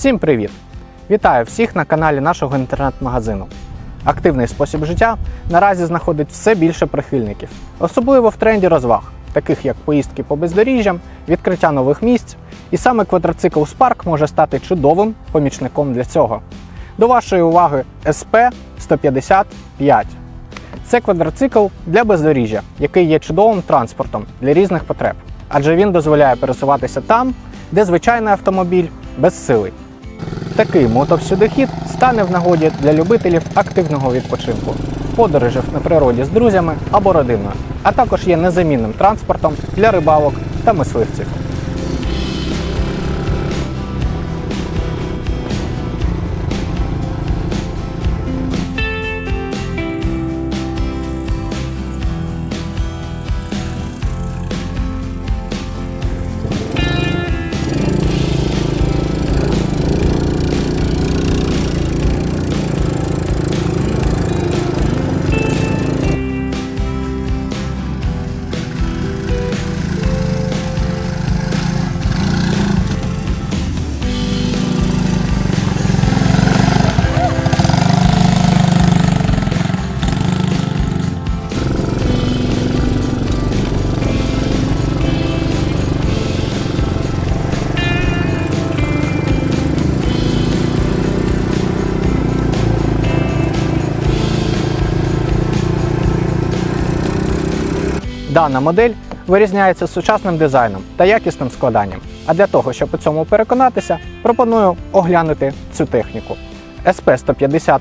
Всім привіт! Вітаю всіх на каналі нашого інтернет-магазину. Активний спосіб життя наразі знаходить все більше прихильників, особливо в тренді розваг, таких як поїздки по бездоріжжям, відкриття нових місць, і саме квадроцикл Spark може стати чудовим помічником для цього. До вашої уваги SP 155. Це квадроцикл для бездоріжжя, який є чудовим транспортом для різних потреб, адже він дозволяє пересуватися там, де звичайний автомобіль безсилий. Такий мотовсюдохід стане в нагоді для любителів активного відпочинку, подорожів на природі з друзями або родиною, а також є незамінним транспортом для рибалок та мисливців. Дана модель вирізняється сучасним дизайном та якісним складанням. А для того, щоб у цьому переконатися, пропоную оглянути цю техніку. SP-155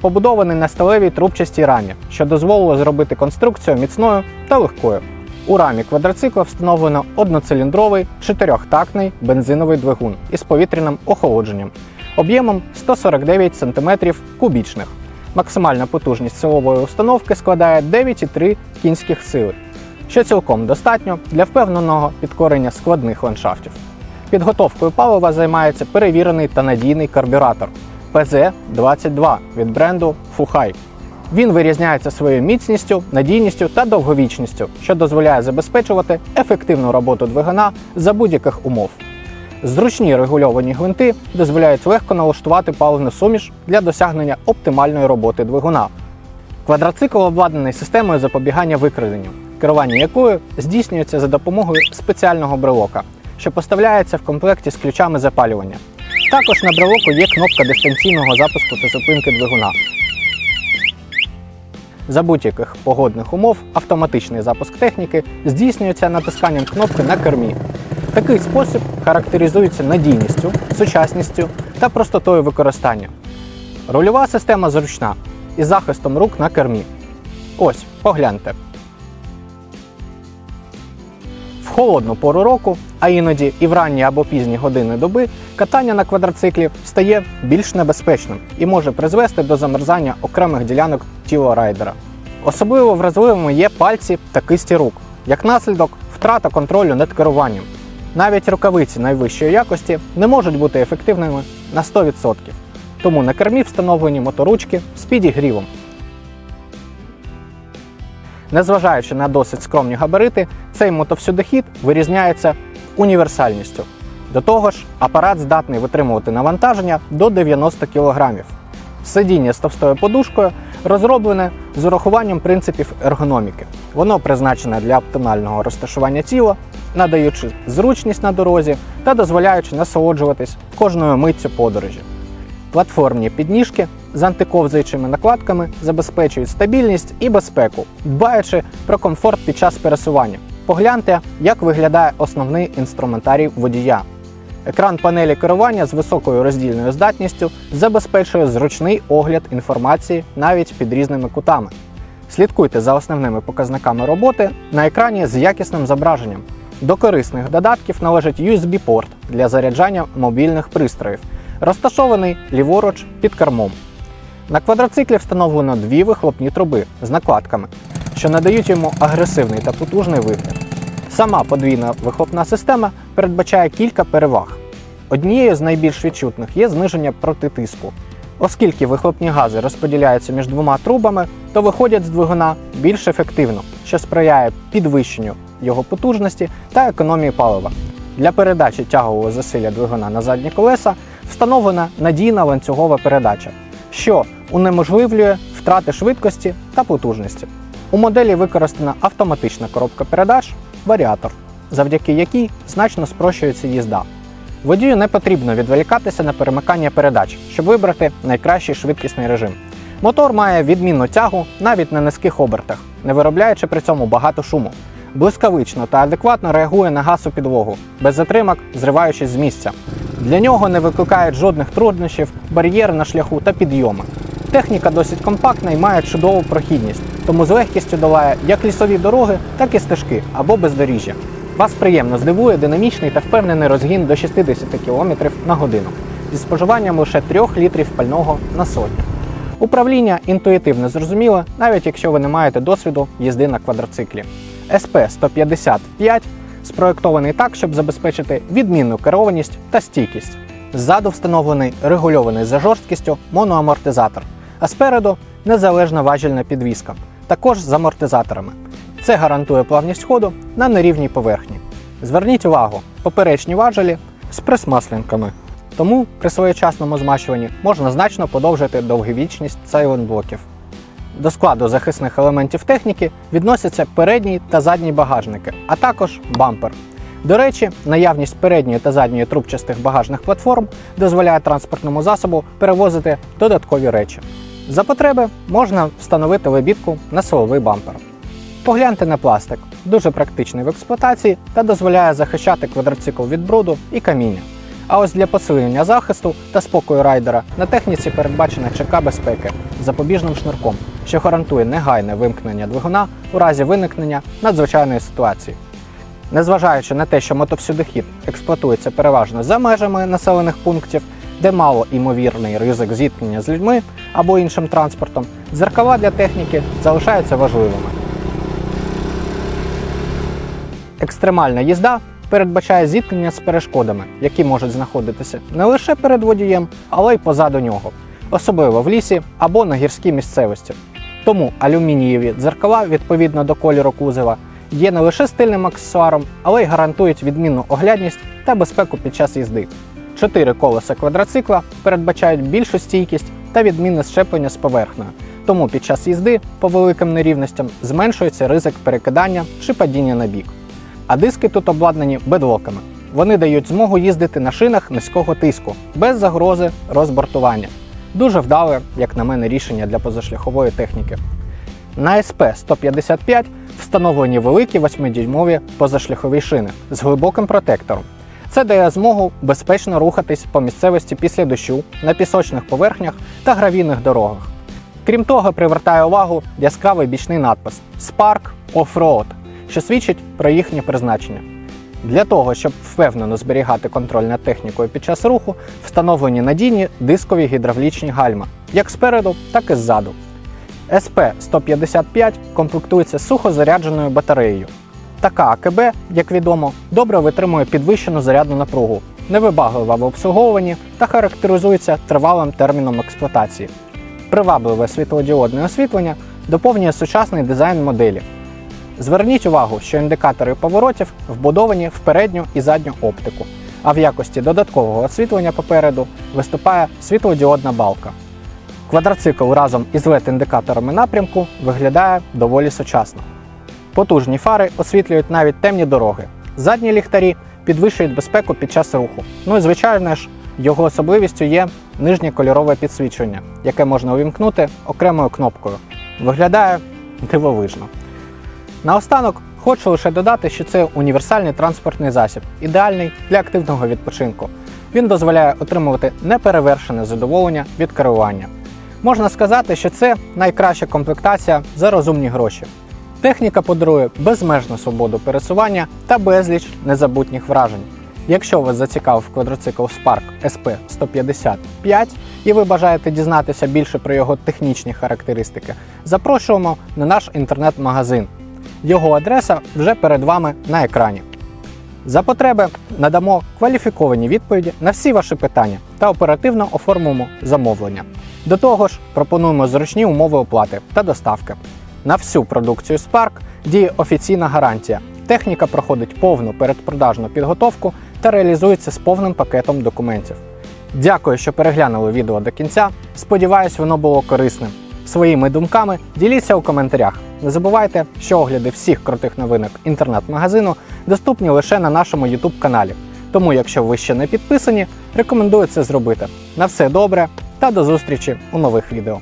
побудований на сталевій трубчастій рамі, що дозволило зробити конструкцію міцною та легкою. У рамі квадроцикла встановлено одноциліндровий чотирьохтактний бензиновий двигун із повітряним охолодженням об'ємом 149 см кубічних. Максимальна потужність силової установки складає 9,3 кінських сили, що цілком достатньо для впевненого підкорення складних ландшафтів. Підготовкою палива займається перевірений та надійний карбюратор PZ-22 від бренду Fuhai. Він вирізняється своєю міцністю, надійністю та довговічністю, що дозволяє забезпечувати ефективну роботу двигуна за будь-яких умов. Зручні регульовані гвинти дозволяють легко налаштувати паливну суміш для досягнення оптимальної роботи двигуна. Квадроцикл обладнаний системою запобігання викраденню, керування якою здійснюється за допомогою спеціального брелока, що поставляється в комплекті з ключами запалювання. Також на брелоку є кнопка дистанційного запуску та зупинки двигуна. За будь-яких погодних умов автоматичний запуск техніки здійснюється натисканням кнопки на кермі. Такий спосіб характеризується надійністю, сучасністю та простотою використання. Рульова система зручна із захистом рук на кермі. Ось, погляньте. В холодну пору року, а іноді і в ранні або пізні години доби, катання на квадроциклі стає більш небезпечним і може призвести до замерзання окремих ділянок тіла райдера. Особливо вразливими є пальці та кисті рук. Як наслідок, втрата контролю над керуванням. Навіть рукавиці найвищої якості не можуть бути ефективними на 100%. Тому на кермі встановлені моторучки з підігрівом. Незважаючи на досить скромні габарити, цей мотовсюдохід вирізняється універсальністю. До того ж, апарат здатний витримувати навантаження до 90 кг. Сидіння з товстою подушкою розроблене з урахуванням принципів ергономіки. Воно призначене для оптимального розташування тіла, надаючи зручність на дорозі та дозволяючи насолоджуватись кожною миттю подорожі. Платформні підніжки з антиковзаючими накладками забезпечують стабільність і безпеку, дбаючи про комфорт під час пересування. Погляньте, як виглядає основний інструментарій водія. Екран панелі керування з високою роздільною здатністю забезпечує зручний огляд інформації навіть під різними кутами. Слідкуйте за основними показниками роботи на екрані з якісним зображенням. До корисних додатків належить USB-порт для заряджання мобільних пристроїв, розташований ліворуч під кермом. На квадроциклі встановлено дві вихлопні труби з накладками, що надають йому агресивний та потужний вигляд. Сама подвійна вихлопна система передбачає кілька переваг. Однією з найбільш відчутних є зниження протитиску. Оскільки вихлопні гази розподіляються між двома трубами, то виходять з двигуна більш ефективно, що сприяє підвищенню його потужності та економії палива. Для передачі тягового засилля двигуна на задні колеса встановлена надійна ланцюгова передача, що унеможливлює втрати швидкості та потужності. У моделі використана автоматична коробка передач варіатор, завдяки якій значно спрощується їзда. Водію не потрібно відволікатися на перемикання передач, щоб вибрати найкращий швидкісний режим. Мотор має відмінну тягу навіть на низьких обертах, не виробляючи при цьому багато шуму. Блискавично та адекватно реагує на газ у підлогу, без затримок, зриваючись з місця. Для нього не викликають жодних труднощів, бар'єри на шляху та підйоми. Техніка досить компактна і має чудову прохідність, тому з легкістю долає як лісові дороги, так і стежки або бездоріжжя. Вас приємно здивує динамічний та впевнений розгін до 60 км на годину зі споживанням лише 3 літрів пального на сотню. Управління інтуїтивно зрозуміле, навіть якщо ви не маєте досвіду їзди на квадроциклі. SP-155 спроєктований так, щоб забезпечити відмінну керованість та стійкість. Ззаду встановлений регульований за жорсткістю моноамортизатор, а спереду незалежна важільна підвіска, також з амортизаторами. Це гарантує плавність ходу на нерівній поверхні. Зверніть увагу, поперечні важелі з присмаслинками. Тому при своєчасному змащуванні можна значно подовжити довговічність сайлентблоків. До складу захисних елементів техніки відносяться передній та задній багажники, а також бампер. До речі, наявність передньої та задньої трубчастих багажних платформ дозволяє транспортному засобу перевозити додаткові речі. За потреби можна встановити лебідку на силовий бампер. Погляньте на пластик, дуже практичний в експлуатації та дозволяє захищати квадроцикл від бруду і каміння. А ось для посилення захисту та спокою райдера на техніці передбачена ЧК безпеки з запобіжним шнурком, що гарантує негайне вимкнення двигуна у разі виникнення надзвичайної ситуації. Незважаючи на те, що мотовсюдохід експлуатується переважно за межами населених пунктів, де мало імовірний ризик зіткнення з людьми або іншим транспортом, дзеркала для техніки залишаються важливими. Екстремальна їзда передбачає зіткнення з перешкодами, які можуть знаходитися не лише перед водієм, але й позаду нього, особливо в лісі або на гірській місцевості. Тому алюмінієві дзеркала відповідно до кольору кузова є не лише стильним аксесуаром, але й гарантують відмінну оглядність та безпеку під час їзди. Чотири колеса квадроцикла передбачають більшу стійкість та відмінне щеплення з поверхнею. Тому під час їзди по великим нерівностям зменшується ризик перекидання чи падіння на бік. А диски тут обладнані бедлоками. Вони дають змогу їздити на шинах низького тиску без загрози розбортування. Дуже вдале, як на мене, рішення для позашляхової техніки. На СП-155 встановлені великі 8-дюймові позашляхові шини з глибоким протектором. Це дає змогу безпечно рухатись по місцевості після дощу на пісочних поверхнях та гравійних дорогах. Крім того, привертає увагу яскравий бічний надпис Spark Off-Road, що свідчить про їхнє призначення. Для того, щоб впевнено зберігати контроль над технікою під час руху, встановлені надійні дискові гідравлічні гальма, як спереду, так і ззаду. СП-155 комплектується сухозарядженою батареєю. Така АКБ, як відомо, добре витримує підвищену зарядну напругу, невибаглива в обслуговуванні та характеризується тривалим терміном експлуатації. Привабливе світлодіодне освітлення доповнює сучасний дизайн моделі. Зверніть увагу, що індикатори поворотів вбудовані в передню і задню оптику, а в якості додаткового освітлення попереду виступає світлодіодна балка. Квадроцикл разом із LED-індикаторами напрямку виглядає доволі сучасно. Потужні фари освітлюють навіть темні дороги. Задні ліхтарі підвищують безпеку під час руху. Ну і звичайно ж, його особливістю є нижнє кольорове підсвічування, яке можна увімкнути окремою кнопкою. Виглядає дивовижно. Наостанок хочу лише додати, що це універсальний транспортний засіб, ідеальний для активного відпочинку. Він дозволяє отримувати неперевершене задоволення від керування. Можна сказати, що це найкраща комплектація за розумні гроші. Техніка подарує безмежну свободу пересування та безліч незабутніх вражень. Якщо вас зацікавив квадроцикл Spark SP155 і ви бажаєте дізнатися більше про його технічні характеристики, запрошуємо на наш інтернет-магазин. Його адреса вже перед вами на екрані. За потреби надамо кваліфіковані відповіді на всі ваші питання та оперативно оформимо замовлення. До того ж, пропонуємо зручні умови оплати та доставки. На всю продукцію Spark діє офіційна гарантія. Техніка проходить повну передпродажну підготовку та реалізується з повним пакетом документів. Дякую, що переглянули відео до кінця. Сподіваюсь, воно було корисним. Своїми думками діліться у коментарях. Не забувайте, що огляди всіх крутих новинок інтернет-магазину доступні лише на нашому YouTube каналі. Тому, якщо ви ще не підписані, рекомендую це зробити. На все добре та до зустрічі у нових відео.